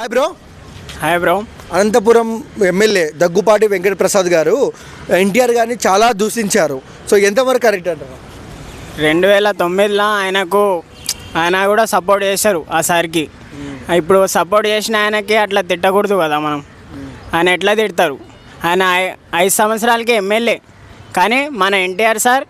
Hi bro hi bro Anantapur MLA Daggupati Venkata Prasad గారు ఎన్టీఆర్ గారిని చాలా దూషించారు. సో ఎంతవరకు కరెక్ట్ అంటారు? రెండు వేల తొమ్మిదిలో ఆయనకు ఆయన కూడా సపోర్ట్ చేశారు ఆ సార్కి. ఇప్పుడు సపోర్ట్ చేసిన ఆయనకి అట్లా తిట్టకూడదు కదా మనం. ఆయన ఎట్లా తిడతారు? ఆయన ఐదు సంవత్సరాలకి ఎమ్మెల్యే. కానీ మన ఎన్టీఆర్ సార్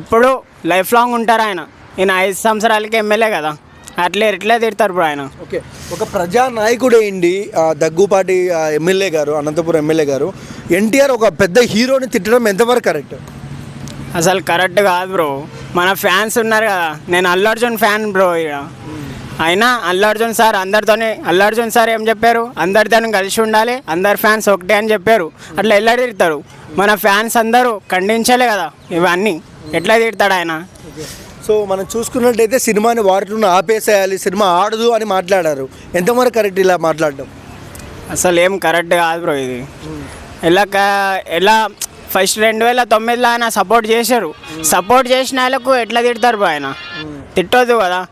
ఎప్పుడూ లైఫ్ లాంగ్ ఉంటారు ఆయన. ఈయన ఐదు సంవత్సరాలకి ఎమ్మెల్యే కదా. అట్లే ఎట్లా తిడతారు ఇప్పుడు ఆయన. ఓకే. ఒక ప్రజా నాయకుడు ఏంటి దగ్గుపాటి ఎమ్మెల్యే గారు అనంతపురం ఎమ్మెల్యే గారు. ఎన్టీఆర్ ఒక పెద్ద హీరోని తిట్టడం ఎంతవరకు కరెక్ట్? అసలు కరెక్ట్ కాదు బ్రో. మన ఫ్యాన్స్ ఉన్నారు కదా. నేను అల్లు అర్జున్ ఫ్యాన్ బ్రో ఇక. అయినా అల్లు అర్జున్ సార్ అందరితోనే అల్లు అర్జున్ సార్ ఏం చెప్పారు? అందరితోనే కలిసి ఉండాలి అందరి ఫ్యాన్స్ ఒకటే అని చెప్పారు. అట్లా ఎలా తిడతారు? మన ఫ్యాన్స్ అందరూ ఖండించలే కదా ఇవన్నీ. ఎట్లా తిడతాడు ఆయన? సో మనం చూసుకున్నట్టయితే సినిమాని వాటిని ఆపేసేయాలి సినిమా ఆడదు అని మాట్లాడారు. ఎంతవరకు కరెక్ట్ ఇలా మాట్లాడడం? అసలు ఏం కరెక్ట్ కాదు బ్రో ఇది. ఎలా క- ఎలా ఫస్ట్ రెండు వేల తొమ్మిదిలో ఆయన సపోర్ట్ చేశారు. సపోర్ట్ చేసిన వాళ్ళకు ఎట్లా తిడతారు ఆయన? తిట్టొద్దు కదా.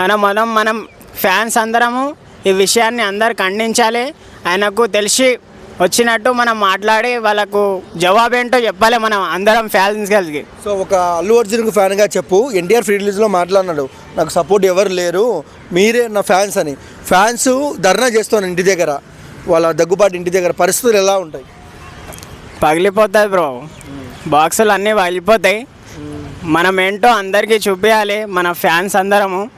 ఆయన మనం మనం ఫ్యాన్స్ అందరము ఈ విషయాన్ని అందరు ఖండించాలి. ఆయనకు తెలిసి వచ్చినట్టు మనం మాట్లాడి వాళ్ళకు జవాబు ఏంటో చెప్పాలి మనం అందరం ఫ్యాన్స్ కలిసి సో ఒక అల్లు అర్జున్కి ఫ్యాన్గా చెప్పు. ఎన్టీఆర్ ఫ్రీ రిలీజ్లో మాట్లాడినాడు. నాకు సపోర్ట్ ఎవరు లేరు. మీరే నా ఫ్యాన్స్ అని. ఫ్యాన్స్ ధర్నా చేస్తాను ఇంటి దగ్గర. వాళ్ళ దగ్గుబాటు ఇంటి దగ్గర. పరిస్థితులు ఎలా ఉంటాయి? పగిలిపోతుంది బ్రో. బాక్సులు అన్నీ పగిలిపోతాయి. మనం ఏంటో అందరికీ చూపించాలి మన ఫ్యాన్స్ అందరము.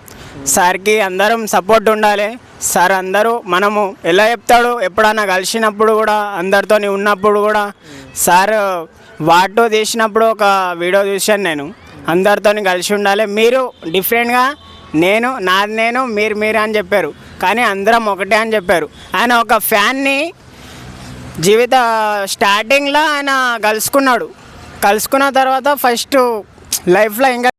సార్కి అందరం సపోర్ట్ ఉండాలి. సార్ అందరూ మనము ఎలా చెప్తాడు ఎప్పుడన్నా కలిసినప్పుడు కూడా అందరితో ఉన్నప్పుడు కూడా. సార్ వాటో తీసినప్పుడు ఒక వీడియో చూశాను నేను. అందరితో కలిసి ఉండాలి. మీరు డిఫరెంట్గా నేను నాది నేను మీరు మీరు అని చెప్పారు. కానీ అందరం ఒకటే అని చెప్పారు. ఆయన ఒక ఫ్యాన్ని జీవిత స్టార్టింగ్లో ఆయన కలుసుకున్నాడు. కలుసుకున్న తర్వాత ఫస్ట్ లైఫ్లో ఇంకా